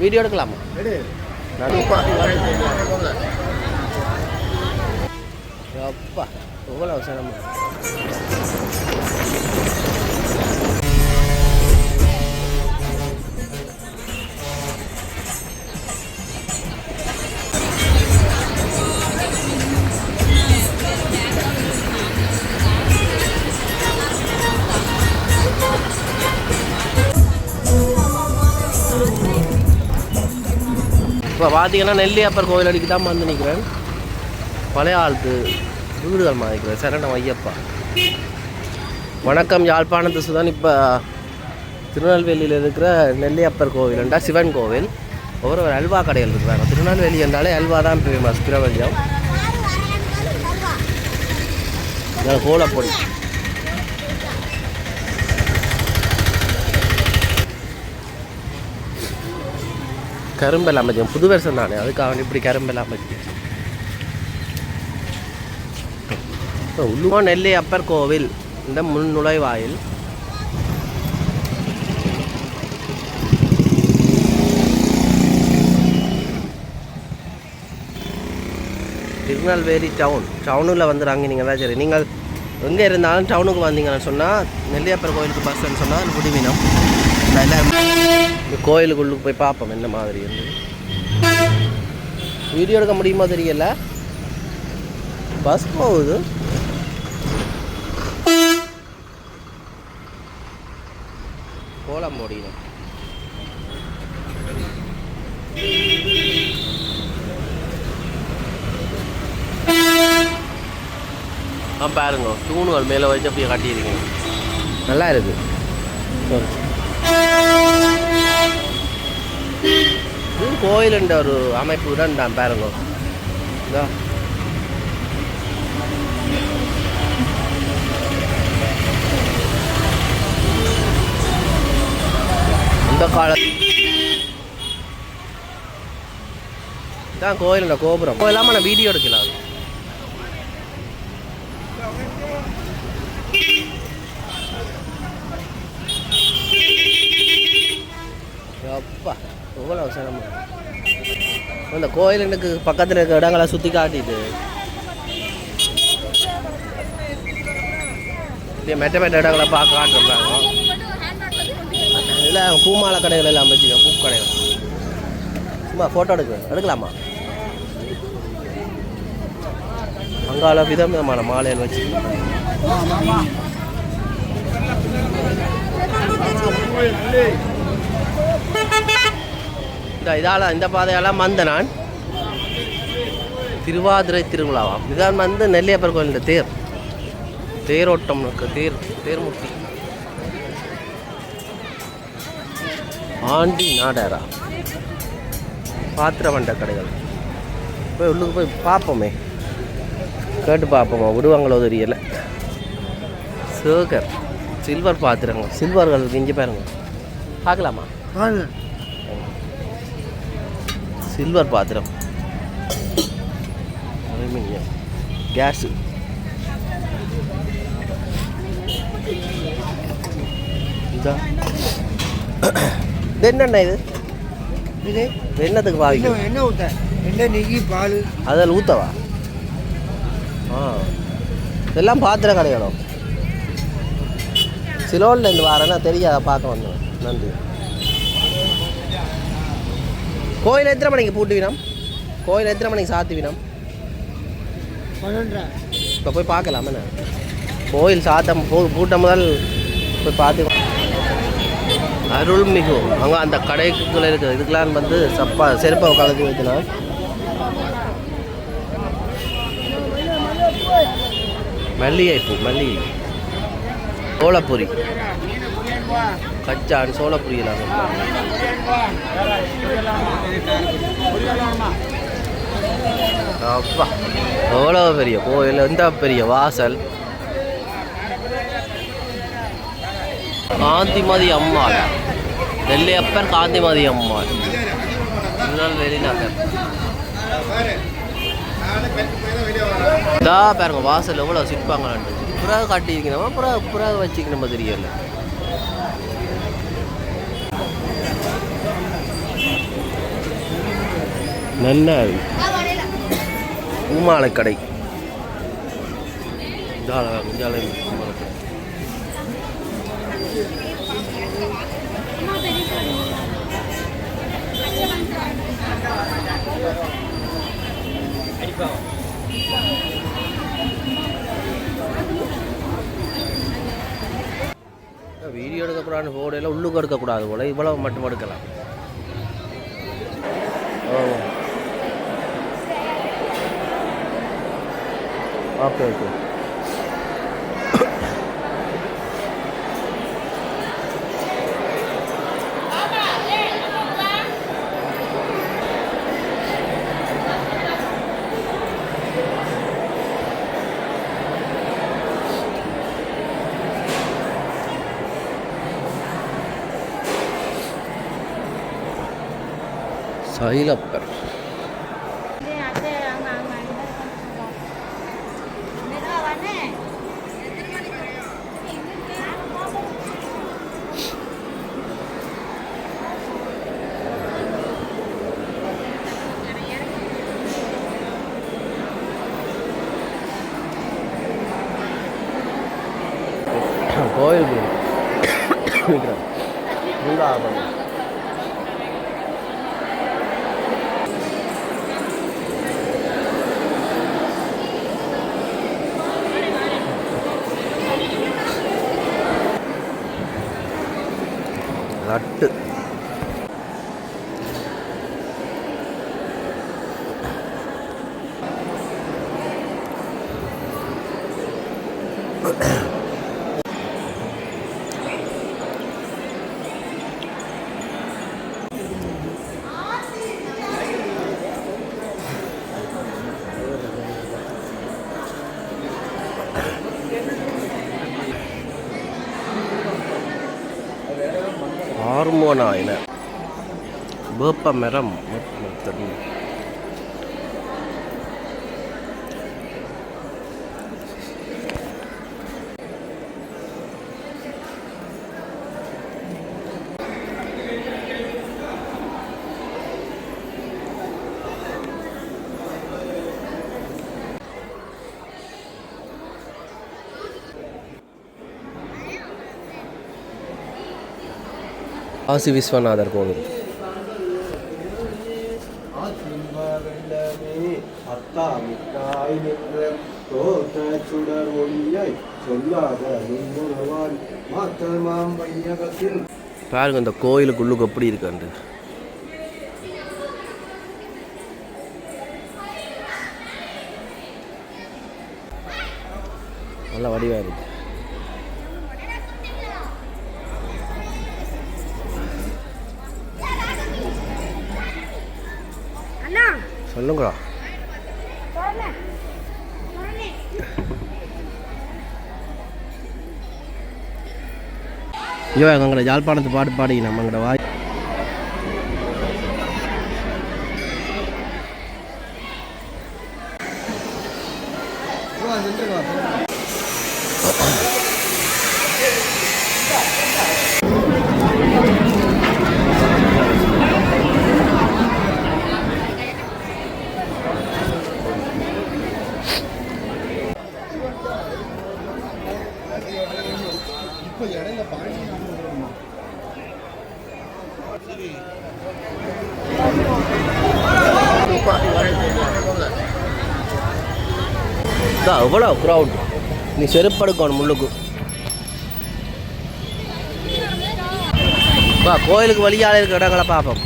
Video எடுக்கலாமா? அப்பா எவ்வளோ அவசரமா? இப்போ பார்த்தீங்கன்னா நெல்லியப்பர் கோவில் அடிக்கு தான் வந்து நிற்கிறேன் பழைய ஆளுக்கு வீடுகள் மாதிரிக்கிறேன் சரணம் ஐயப்பா. வணக்கம் யாழ்ப்பாணத்து சுதான். இப்போ திருநெல்வேலியில் இருக்கிற நெல்லியப்பர் கோவில்ண்டா சிவன் கோவில். ஒவ்வொரு ஒரு அல்வா கடைகள் இருக்கிறாங்க. திருநெல்வேலி என்றாலே அல்வா தான் ஃபேமஸ் பிரபஞ்சம் கோலப்பொடி. கரும்பெல்லாம் பற்றியும் புது வருஷம் தானே? அதுக்காக இப்படி கரும்பெல்லாம் பற்றி உள்ளுவா நெல்லை அப்பர் கோவில். இந்த முன் நுழைவாயில். திருநெல்வேலி டவுன். டவுனில் வந்துடுறாங்க நீங்கள் தான் சரி. நீங்கள் எங்கே இருந்தாலும் டவுனுக்கு வந்தீங்கன்னு சொன்னால் நெல்லியப்பர் கோயிலுக்கு பஸ்ன்னு சொன்னால் முடிவினம் இந்த கோயிலுக்குள்ளுக்கு போய் பார்ப்போம் என்ன மாதிரி இருந்து. வீடியோ எடுக்க முடியுமா தெரியல. பஸ் போகுது. கோலம் போடினோம் ஆ பாருங்க. தூணுகள் மேலே வச்சு அப்படியே காட்டியிருக்கீங்க. நல்லா இருக்கு சரி இது கோயிலுன்ற ஒரு அமைப்பு தான் நான் பாருங்க. இதா. அந்த கால தான் கோயிலுண்ட கோபுரம். கோயிலாம நான் வீடியோ எடுக்கலாம் அது. அப்பா எவ்வளோ அவசரமா அந்த கோயிலுக்கு பக்கத்தில் இருக்க இடங்களை சுற்றி காட்டிட்டு. இப்படியே மெட்ட மெட்ட இடங்களை பார்க்க காட்டுறாங்க. இல்லை பூமாலை கடைகள் எல்லாம் வச்சுக்கோங்க பூ கடைகள். சும்மா ஃபோட்டோ எடுக்க எடுக்கலாமா? அங்கால விதம் விதமான மாலையில் வச்சு. இந்த இதால் இந்த பாதையெல்லாம் வந்த நான் திருவாதிரை திருவிழாவாம். இதான் வந்து நெல்லியப்பர் கோயில் தேர். தேரோட்டம் இருக்கு. தேர் தேர்முட்டி ஆண்டி நாடாரா. பாத்திர வண்ட கடைகள். போய் உள்ளுக்கு போய் பார்ப்போமே. கேட்டு பார்ப்போமா. விடுவாங்களோ தெரியலை. சேகர் சில்வர் பாத்திரங்க சில்வர்கள் இங்கே பாருங்க. பார்க்கலாமா. சில்வர் பாத்திரம். அலுமினியம் கேஸு இதா. இது இது என்னத்துக்கு பாவிக்கும் என்ன ஊத்த. என்ன நெய் பால். அதில் ஊற்றவா ஆ. இதெல்லாம் பாத்திர கடைகளும் சிலோனில் இருந்து வரேன்னா தெரியாத பார்க்க வந்தேன் நன்றி. கோயில் எத்தனை மணிக்கு பூட்டுவினம் கோயில் எத்தனை மணிக்கு சாத்துவினம் இப்போ போய் பார்க்கலாமே கோயில் சாத்தம் பூ பூட்ட முதல் போய் பார்த்து அருள்மிகு. அங்கே அந்த கடைக்குள்ள இருக்குது இதுக்கெல்லாம் வந்து சப்பா செருப்பை கலந்து வைக்கலாம் மல்லிகை பூ மல்லிகை சோளப்பொரி. கச்சான் சோழ புரியலாம் அப்பா எவ்வளோ பெரிய கோயில் எந்த பெரிய வாசல்? காந்திமதி அம்மாள். நெல்லையப்பர் காந்திமதி அம்மாள். வெளிநாட்டர். இதா பாருங்க வாசல் எவ்வளோ சிற்பாங்களாண்டு புறாவை காட்டியிருக்கணுமா புறா புறாவை வச்சுக்கணுமா தெரியல. நல்லா பூமாலைக்கடை. கடை இதால கடை வீடியோ எடுக்கக்கூடாது போடையில் உள்ளுக்கு எடுக்கக்கூடாது போல இவ்வளவு மட்டும் எடுக்கலாம். ஓ ஓகே ஓகே சைலப்பர் நிற்கிறேன் இந்த ஆபரணம் มัวหน่อยนะเบอร์ปะแมรัมเบิร์ปะแม முன்முறவான் மாத்தமாம் வையகத்தில். பாருங்க இந்த கோயிலுக்குள்ளுக்கு எப்படி இருக்காண்டு நல்ல வடிவா இருக்கு. சொல்லுங்களா ஐயோ எங்களை யாழ்ப்பாணத்து பாட்டு பாடி நம்மங்களோட வாய் இதான் எவ்வளோ க்ரௌட் நீ செருப்படுக்கணும் முள்ளுக்கு. பா கோயிலுக்கு வழியால் இருக்கிற இடங்களை பார்ப்போம்.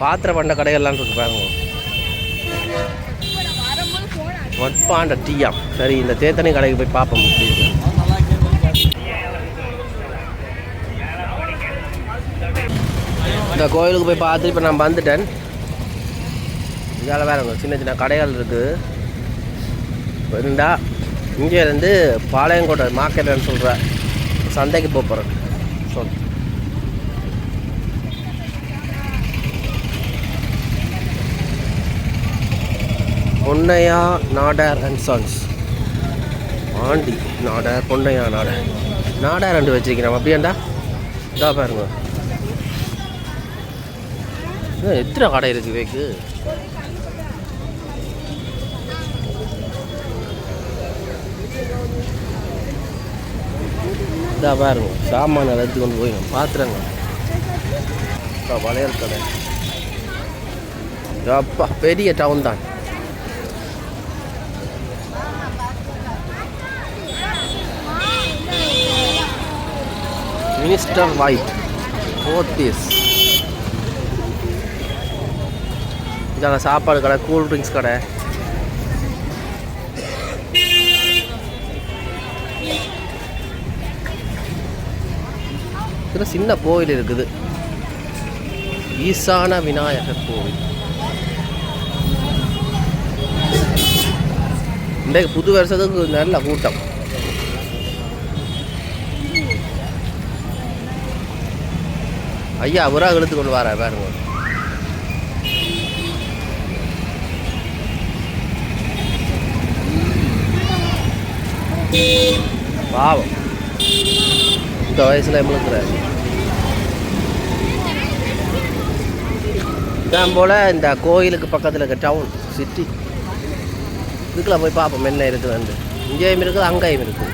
பாத்திர பண்ட கடைகள்லாம் இருக்கு பாருங்க. மட்பாண்ட டீயா? சரி இந்த தேத்தனி கடைக்கு போய் பார்ப்போம். இந்த கோயிலுக்கு போய் பார்த்து இப்போ நான் வந்துட்டேன். இதால் வேற சின்ன சின்ன கடைகள் இருக்குது இருந்தா இங்கேருந்து பாளையங்கோட்டை மார்க்கெட்டுன்னு சொல்கிற சந்தைக்கு போக போகிறேன் சொல். Ponnaiya Nadar and sons Andi Nadar Ponnaiya Nadar. Nadar ரெண்டு வச்சுருக்கிறோம். அப்படியாண்டா இதாக பாருங்க. எத்தனை கடை இருக்கு வேக்கு இதாக பாருங்க சாமான எடுத்து கொண்டு போய் பாத்துறங்க வளையல் கடை. அப்பா பெரிய டவுன் தான். மினிஸ்டர் ஒயிட் போத்தீஸ் இதான சாப்பாடு கடை கூல் ட்ரிங்க்ஸ் கடை. பக்கத்தில் சின்ன கோயில் இருக்குது. ஈசான விநாயகர் கோவில். இன்றைக்கு புது வருஷத்துக்கு நல்ல கூட்டம். ஐயா அவராக இழுத்து கொண்டு வர பாருங்க. பாவம். இந்த வயசில் எவ்வளோக்குறாரு இதான் போல் இந்த கோயிலுக்கு பக்கத்தில் இருக்க டவுன் சிட்டி இதுக்குள்ள போய் பார்ப்போம் என்ன இருக்குது வந்து. இங்கேயும் இருக்குது அங்கேயும் இருக்குது.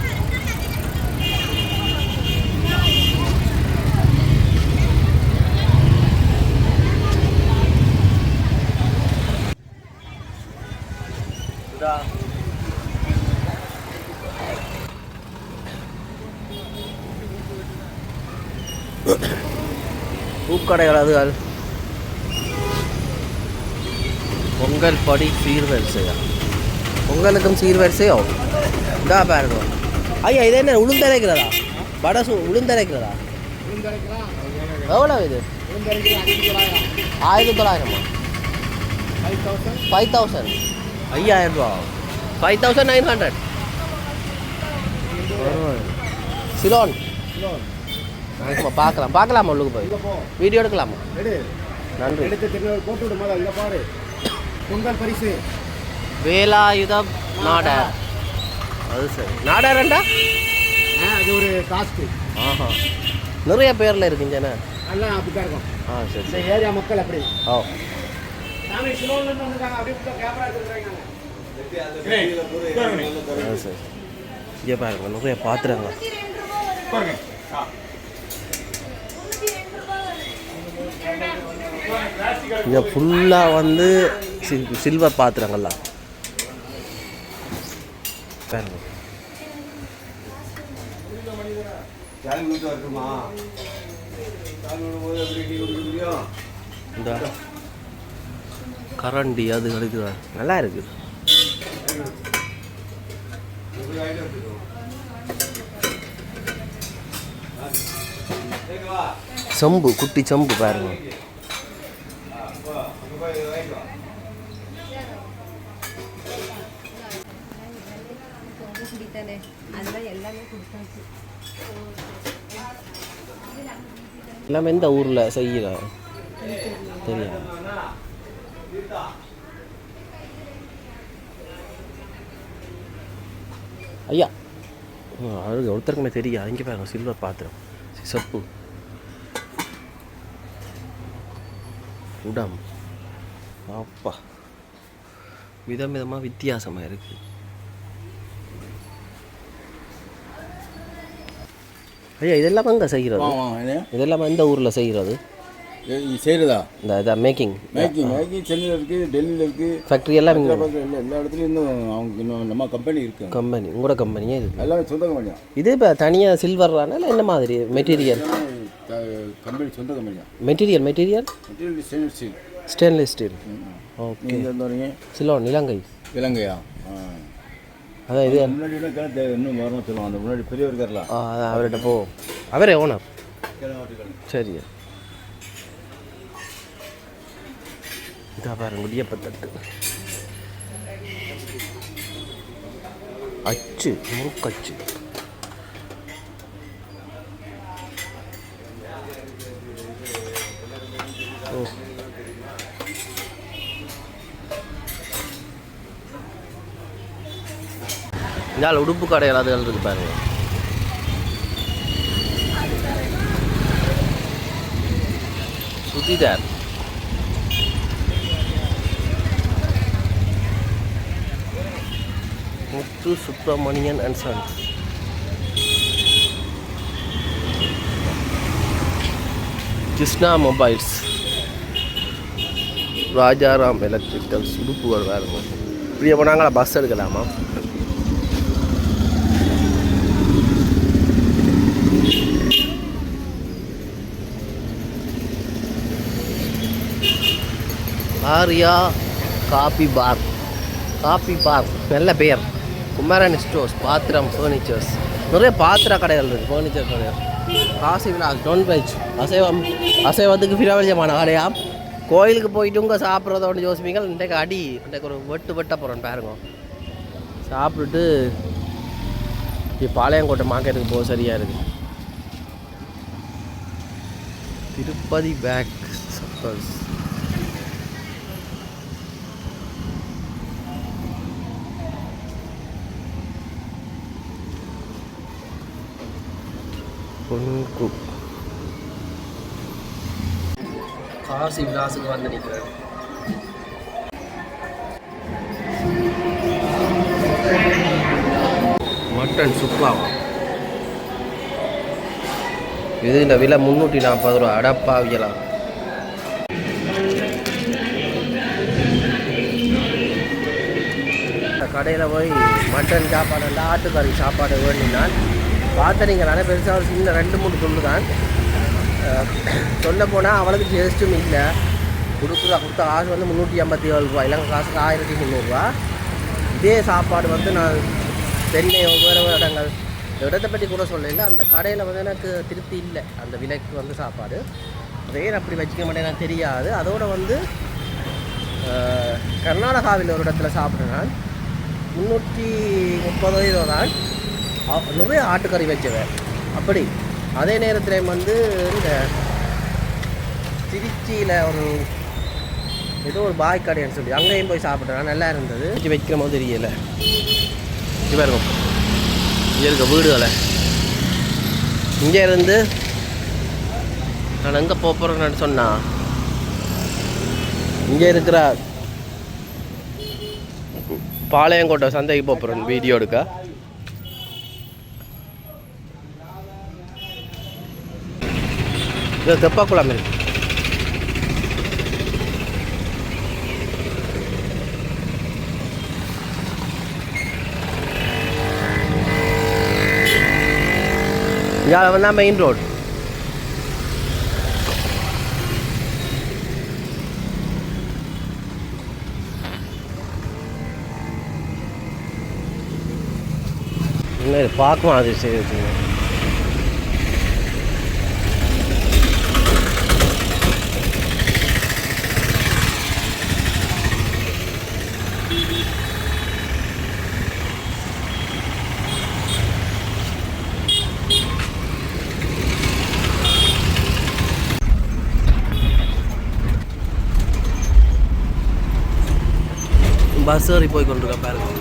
பூக்கடைகள் அதுகள் பொங்கல் படி சீர்வரிசையா பொங்கலுக்கும் சீர்வரிசையோ இதா பாருங்க. ஐயா இது என்ன உளுந்தரைக்கிறதா? வடசு உளுந்தரைக்கிறதா? எவ்வளோ இது? ஆயிரத்தி தொள்ளாயிரமா? ஃபைவ் தௌசண்ட் ஐயாயிரம் ரூபா. Five thousand nine hundred Ceylon Ceylon. ஆமா, பார்க்கலாம். பார்க்கலாமா உள்ளுக்கு போய்? வீடியோ எடுக்கலாமா? எடு. நன்றி. எடுத்து பொங்கல் பரிசு. வேலாயுதம் நாடார் அது சரி. நாடாரண்டா ஆ, அது ஒரு காஸ்ட் ஆஹா. நிறைய பேரில் இருக்குங்கண்ணே எல்லாம் இருக்கும். ஆ சரி சரி. ஏரியா மக்கள் அப்படி. ஓ. வந்திருக்காங்க. கேமரா அது சரி இங்கே பாருங்க நிறைய பாத்திரங்க இங்கே ஃபுல்லாக வந்து சி- சில்வர் பாத்திரங்கள்லாம். இந்த. கரண்டி அது கிடைக்குதா நல்லா இருக்குது சம்பு குட்டி சம்பு பாருங்க. எல்லாமே எந்த ஊரில் செய்யல தெரியாது. ஐயா ம், அவருக்கு ஒருத்தருக்குமே தெரியாது. இங்கே பாருங்க சில்வர் பாத்திரம். சப்பு. உடம். அப்பா. விதம் விதமாக வித்தியாசமாக இருக்குது ஐயா இதெல்லாம் எங்கே செய்கிறது? இதெல்லாம் எந்த ஊரில் செய்கிறது? செய்யறதா இந்த இதான் மேக்கிங். மேக்கிங் மேக்கிங் சென்னையில் இருக்குது டெல்லியில் இருக்குது ஃபேக்ட்ரி எல்லாம் எல்லா இடத்துலையும் இன்னும் அவங்க இன்னும் நம்ம கம்பெனி இருக்கு. கம்பெனி உங்களோட கம்பெனியே இது. எல்லாமே சொந்த கம்பெனி தான் இது இப்போ தனியாக சில்வர்றானா இல்லை என்ன மாதிரி மெட்டீரியல் கம்பெனி சொந்த கம்பெனி தான் material material material stainless steel stainless steel okay நீங்கள் எந்த வரீங்க? சிலோன் இலங்கை. இலங்கையா. அதான் இது. முன்னாடி இன்னும் வரணும் சொல்லுவாங்க. அந்த முன்னாடி பெரியவர் இருக்கார்லாம் ஆ, அதான் அவர்கிட்ட போ. அவரே ஓனர் சரி. இதா பாருங்க முடியப்பத்தட்டு அச்சு முறுக்கச்சு இதால் உடுப்பு கடை ஏதாவது இருக்குது பாருங்கள் சுதிதார் Muthu Subramanian and sons Krishna mobiles. Rajaram electricals உடுப்புகள் வேறு இப்படியே நாங்களா பஸ் எடுக்கலாமா? Arya coffee bar. Coffee bar நல்ல பெயர். குமாரன் ஸ்டோர்ஸ் பாத்திரம் ஃபர்னிச்சர்ஸ் நிறைய பாத்திர கடைகள் இருக்குது ஃபர்னிச்சர் கடைகள். காசி விழா பைச் அசைவம் அசைவத்துக்கு பிரபலமான கடையா கோயிலுக்கு போயிட்டு உங்கள் சாப்பிட்றத ஒன்று யோசிப்பீங்க. இன்றைக்கு அடி இன்றைக்கு ஒரு வெட்டு வெட்ட போகிறோம் பாருங்க. சாப்பிட்டுட்டு இப்போ பாளையங்கோட்டை மார்க்கெட்டுக்கு போக சரியாக இருக்குது திருப்பதி பேக் சப்பர்ஸ் பொன்கு காசி விலாசுக்கு வந்து நிற்கிறேன் மட்டன் சுக்காவா இது இந்த விலை முந்நூற்றி நாற்பது ரூபா. அடப்பாவியலாம் இந்த கடையில் போய் மட்டன் சாப்பாடு இல்லை ஆட்டுக்கறி சாப்பாடு வேண்டினால் பார்த்த நீங்கள் பெருசாக ஒரு சின்ன ரெண்டு மூணு துண்டு தான் சொல்ல போனால் அவளுக்கு டேஸ்ட்டும் இல்லை. கொடுக்குற கொடுத்த காசு வந்து முந்நூற்றி ஐம்பத்தி ஏழு ரூபா இலங்கை காசுக்கு ஆயிரத்தி முந்நூறுரூவா இதே சாப்பாடு வந்து நான் சென்னை வேறு வேறு இடங்கள். இந்த இடத்தை பற்றி கூட சொல்லல அந்த கடையில் வந்து எனக்கு திருப்தி இல்லை. அந்த விலைக்கு வந்து சாப்பாடு. வேறு அப்படி வச்சுக்க மாட்டேன் எனக்கு தெரியாது. அதோடு வந்து கர்நாடகாவில் ஒரு இடத்துல சாப்பிட்றேன் நான். முந்நூற்றி முப்பது இதோ தான். நிறைய ஆட்டுக்கறி வச்சவன் அப்படி. அதே நேரத்தில் வந்து இந்த திருச்சியில் ஒரு ஏதோ ஒரு பாய் கடைன்னு சொல்லி அங்கேயும் போய் சாப்பிட்றேன் நல்லா இருந்தது. வச்சு வைக்கிற மாதிரி தெரியல. இங்கே இருக்கும் இங்கே இருக்க வீடுகளை. இங்கே இருந்து நான் எங்கே போகிறேன்னு சொன்னால் இங்கே இருக்கிற பாளையங்கோட்டை சந்தைக்கு போகிறேன் வீடியோ எடுக்க. இது தெப்பாக்குளம் இருக்கு இங்கே வந்தால் மெயின் ரோடு. இல்லை இது பார்க்கும் அது சரி வச்சுங்க பஸ் ஏறி போய் கொண்டிருக்கேன் பாருங்கள்